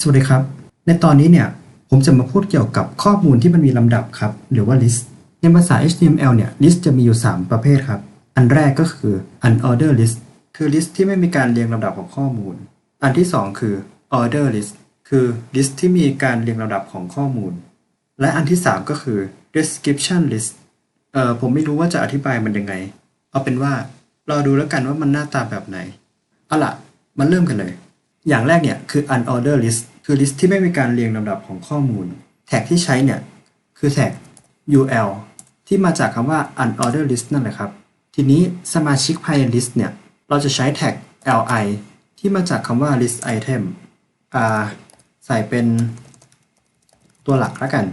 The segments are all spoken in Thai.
สวัสดีครับ ในตอนนี้เนี่ย ผมจะมาพูดเกี่ยวกับข้อมูลที่มันมีลำดับครับ หรือว่า list ในภาษา HTML เนี่ย list จะมีอยู่ 3 ประเภทครับ อันแรกก็คือ unordered list คือ list ที่ไม่มีการเรียงลำดับของข้อมูล อันที่ 2 คือ order list คือ list ที่มีการเรียงลำดับของข้อมูล และอันที่ 3 ก็คือ description list เอ่อผมไม่รู้ว่าจะอธิบายมันยังไง เอาเป็นว่าเราดูแล้วกันว่ามันหน้าตาแบบไหน เอาล่ะ มาเริ่มกันเลย อย่างแรกเนี่ยคือ unordered list คือ list ที่ไม่มีการเรียงลำดับของข้อมูล แท็กที่ใช้เนี่ยคือแท็ก ul ที่มาจากคำว่า unordered list นั่นแหละครับ ทีนี้สมาชิกภายใน list เนี่ย เราจะใช้แท็ก li ที่มาจากคำว่า list item อ่าใส่เป็นตัวหลักแล้วกัน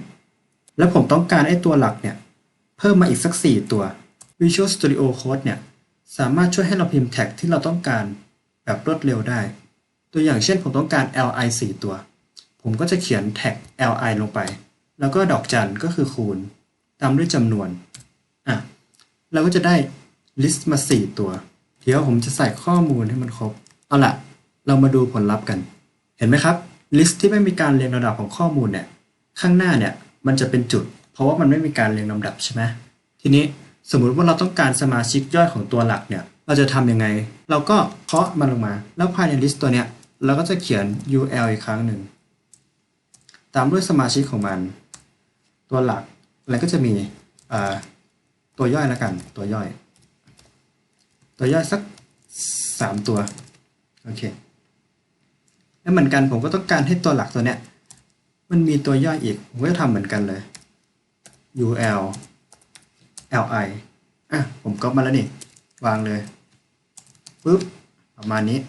แล้วผมต้องการไอ้ตัวหลักเนี่ย เพิ่มมาอีกสัก 4 ตัว Visual Studio Code เนี่ย สามารถช่วยให้เราพิมพ์แท็กที่เราต้องการแบบรวดเร็วได้ ตัวอย่างเช่นผมต้องการ li 4 ตัว ผมก็จะเขียนแท็ก li ลงไป แล้วก็ดอกจันก็คือคูณ ตามด้วยจำนวนอะเราก็จะได้ list มา 4 ตัว เดี๋ยวผมจะใส่ข้อมูลให้มันครบ เอาละเรามาดูผลลัพธ์กัน เห็นไหมครับ list ที่ไม่มีการเรียงลำดับของข้อมูลเนี่ย ข้างหน้าเนี่ยมันจะเป็นจุด เพราะว่ามันไม่มีการเรียงลำดับใช่ไหมทีนี้สมมุติว่าเราต้องการสมาชิกย่อยของตัวหลักเนี่ย เราจะทำยังไง เราก็เคาะมันลงมา แล้วภายใน list ตัวเนี้ย เราก็จะเขียน ul อีกครั้งหนึ่ง ตามด้วยสมาชิกของมัน ตัวหลัก แล้วก็จะมีตัวย่อยแล้วกัน ตัวย่อย ตัวย่อยสักสามตัว โอเค แล้วเหมือนกันผมก็ต้องการให้ตัวหลักตัวเนี้ย มันมีตัวย่อยอีก ผมก็ทำเหมือนกันเลย ul li อะ ผมก็มาแล้วนี่ วางเลยปุ๊บ ประมาณนี้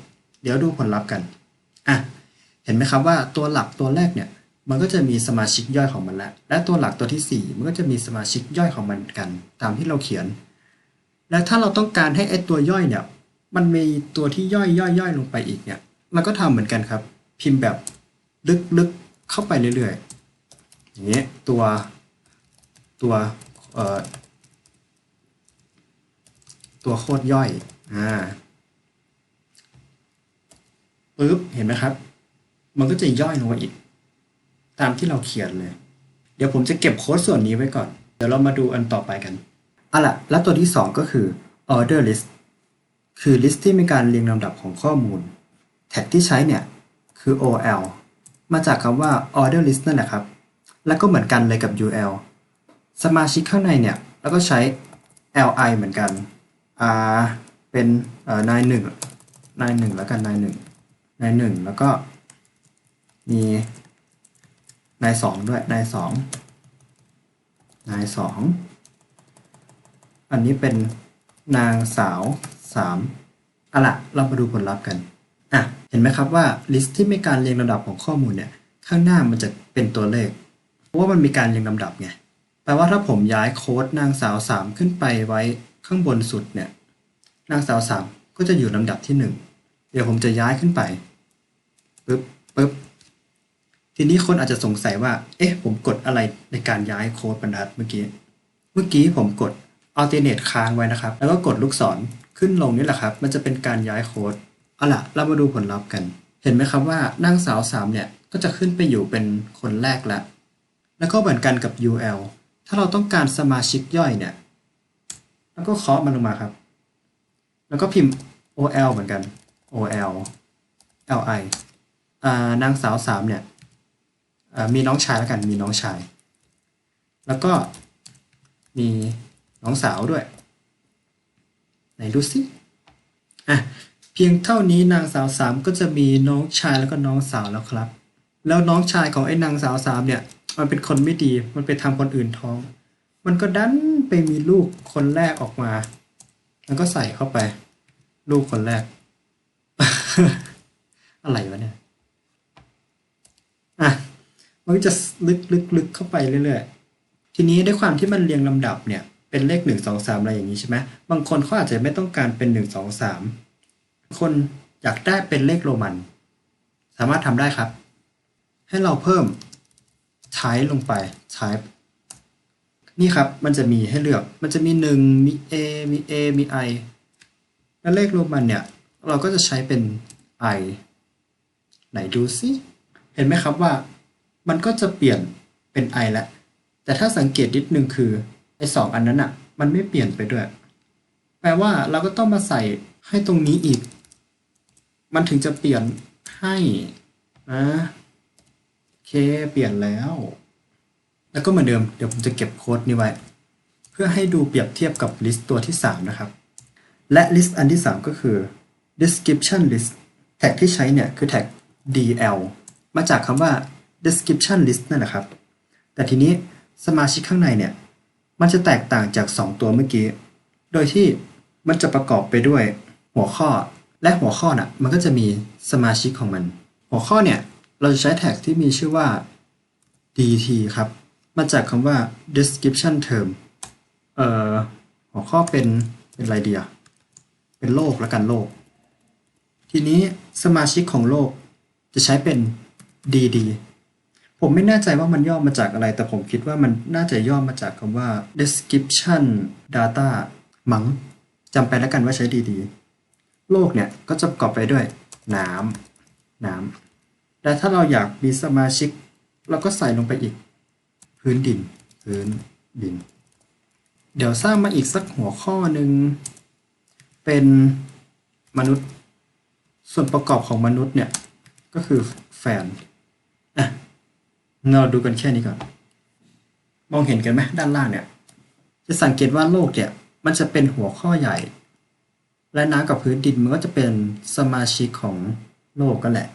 เดี๋ยวดูผลลัพธ์กัน ห็นไหมครับว่าตัวหลักตัวแรกเนี่ยมันก็จะมีสมาชิกย่อยของมันแล้ว และตัวหลักตัวที่ 4 มันก็จะมีสมาชิกย่อยของมันกัน ตามที่เราเขียน และถ้าเราต้องการให้ไอตัวย่อยเนี่ยมันมีตัวที่ย่อยย่อยย่อยลงไปอีกเนี่ยเราก็ทำเหมือนกันครับ พิมพ์แบบลึกๆเข้าไปเรื่อยๆอย่างเงี้ยตัวตัวเอ่อตัวโคตรย่อยอ่าปึ๊บเห็นไหมครับ มันก็จะย่อยลงมาอีก ตามที่เราเขียนเลย เดี๋ยวผมจะเก็บโค้ดส่วนนี้ไว้ก่อน เดี๋ยวเรามาดูอันต่อไปกันเอาล่ะแล้วตัวที่ 2 ก็คือ order list คือ list ที่มีการเรียงลำดับของข้อมูล แท็กที่ใช้เนี่ยคือ ol มาจากคำว่า order list นั่นแหละครับ แล้วก็เหมือนกันเลยกับ ul สมาชิกข้างในเนี่ยเราก็ใช้ li เหมือนกันอ่าเป็นเอ่อนายหนึ่งนายหนึ่งแล้วกันนายหนึ่งนายหนึ่งแล้วก็ มีนายสองด้วยนายสองนายสองอันนี้เป็นนางสาวสามอะล่ะเรามาดูผลลัพธ์กันอะเห็นไหมครับว่า list ที่มีการเรียงลำดับของข้อมูลเนี่ยข้างหน้ามันจะเป็นตัวเลข เพราะว่ามันมีการเรียงลำดับไงแปลว่าถ้าผมย้ายโค้ดนางสาวสามขึ้นไปไว้ข้างบนสุดเนี่ยนางสาวสามก็จะอยู่ลำดับที่หนึ่งเดี๋ยวผมจะย้ายขึ้นไปปึ๊บปึ๊บ ทีนี้คนอาจจะสงสัยว่า เอ๊ะ ผมกดอะไรในการย้ายโค้ดบรรทัดเมื่อกี้ เมื่อกี้ผมกด alternate ค้างไว้นะครับ แล้วก็กดลูกศรขึ้นลงนี่แหละครับ มันจะเป็นการย้ายโค้ด เอาล่ะ เรามาดูผลลัพธ์กัน เห็นไหมครับว่านางสาวสามเนี่ย ก็จะขึ้นไปอยู่เป็นคนแรกแล้วแล้วก็เหมือนกันกับ ul ถ้าเราต้องการสมาชิกย่อยเนี่ย แล้วก็เคาะมันลงมาครับ แล้วก็พิมพ์ ol เหมือนกัน ol li นางสาวสามเนี่ย มีน้องชายแล้วกันมีน้องชาย แล้วก็มีน้องสาวด้วย ไหนดูสิอะเพียงเท่านี้นางสาวสามก็จะมีน้องชายแล้วก็น้องสาวแล้วครับ แล้วน้องชายของไอ้นางสาวสามเนี่ย มันเป็นคนไม่ดีมันไปทำคนอื่นท้อง มันก็ดันไปมีลูกคนแรกออกมาแล้วก็ใส่เข้าไป ลูกคนแรก อะไรวะเนี่ย อะ มันก็จะลึกลึกลึกเข้าไปเรื่อยๆ ทีนี้ด้วยความที่มันเรียงลำดับเนี่ยเป็นเลขหนึ่งสองสามอะไรอย่างนี้ใช่ไหมบางคนเขาอาจจะไม่ต้องการเป็นหนึ่งสองสามคนอยากได้เป็นเลขโรมัน สามารถทำได้ครับ ให้เราเพิ่ม type ลงไป type นี่ครับมันจะมีให้เลือกมันจะมีหนึ่งมี a มี a มี i แล้วเลขโรมันเนี่ย เราก็จะใช้เป็น i ไหนดูซิ เห็นไหมครับว่า มันก็จะเปลี่ยนเป็น i แล้วแต่ถ้าสังเกตนิดนึงคือไอ้สองอันนั้นอะ มันไม่เปลี่ยนไปด้วย แปลว่าเราก็ต้องมาใส่ให้ตรงนี้อีก มันถึงจะเปลี่ยนให้นะโอเคเปลี่ยนแล้ว แล้วก็เหมือนเดิมเดี๋ยวผมจะเก็บโค้ดนี้ไว้ เพื่อให้ดูเปรียบเทียบกับ list ตัวที่ 3 นะครับ และ list อันที่ 3 ก็คือ description list แท็กที่ใช้เนี่ยคือแท็ก dl มาจากคำว่า description list นั่นแหละครับ แต่ทีนี้สมาชิกข้างในเนี่ย มันจะแตกต่างจาก 2 ตัวเมื่อกี้ โดยที่มันจะประกอบไปด้วยหัวข้อ และหัวข้อน่ะ มันก็จะมีสมาชิกของมัน หัวข้อเนี่ย เราจะใช้แท็กที่มีชื่อว่า dt ครับ มาจากคำว่า description term เอ่อ หัวข้อเป็น เป็นอะไรดีอะเป็นโลกแล้วกันโลก ทีนี้สมาชิกของโลกจะใช้เป็น dd ผมไม่แน่ใจว่ามันย่อมาจากอะไร แต่ผมคิดว่ามันน่าจะย่อมาจากคำว่า description data มั้งจำไปแล้วกันว่าใช้ dd โลกเนี่ยก็จะประกอบไปด้วย น้ำน้ำและถ้าเราอยากมีสมาชิก เราก็ใส่ลงไปอีก พื้นดิน พื้นดิน เดี๋ยวสร้างมาอีกสักหัวข้อหนึ่ง เป็นมนุษย์ ส่วนประกอบของมนุษย์เนี่ย ก็คือแฟน เราดูกันแค่นี้ก่อน มองเห็นกันไหมด้านล่างเนี่ย จะสังเกตว่าโลกเนี่ย มันจะเป็นหัวข้อใหญ่ และน้ำกับพื้นดินมันก็จะเป็นสมาชิกของโลกกันแหละ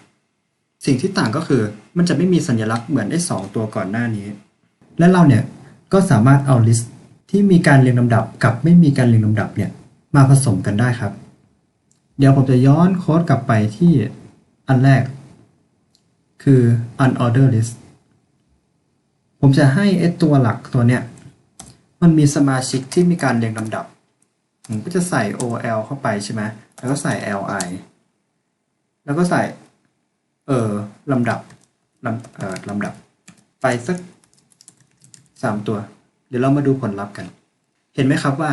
สิ่งที่ต่างก็คือมันจะไม่มีสัญลักษณ์เหมือนไอ้สองตัวก่อนหน้านี้ และเราเนี่ยก็สามารถเอาลิสต์ที่มีการเรียงลำดับกับไม่มีการเรียงลำดับเนี่ยมาผสมกันได้ครับ เดี๋ยวผมจะย้อนโค้ดกลับไปที่อันแรก คือ unordered list ผมจะให้ไอตัวหลักตัวเนี้ย มันมีสมาชิกที่มีการเรียงลำดับ ผมก็จะใส่ ol เข้าไปใช่ไหมแล้วก็ใส่ li แล้วก็ใส่ เออลำดับลำเออลำดับ ไปสักสามตัว เดี๋ยวเรามาดูผลลัพธ์กัน เห็นไหมครับว่า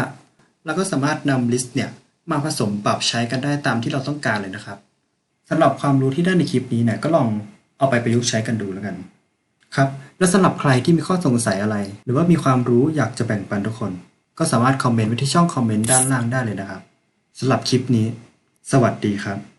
เราก็สามารถนำลิสต์เนี่ย มาผสมปรับใช้กันได้ตามที่เราต้องการเลยนะครับสำหรับความรู้ที่ได้ในคลิปนี้เนี่ยก็ลองเอาไปประยุกต์ใช้กันดูแล้วกัน ครับ และสำหรับใครที่มีข้อสงสัยอะไร หรือว่ามีความรู้อยากจะแบ่งปันทุกคน ก็สามารถคอมเมนต์ไว้ที่ช่องคอมเมนต์ด้านล่างได้เลยนะครับสำหรับคลิปนี้ สวัสดีครับ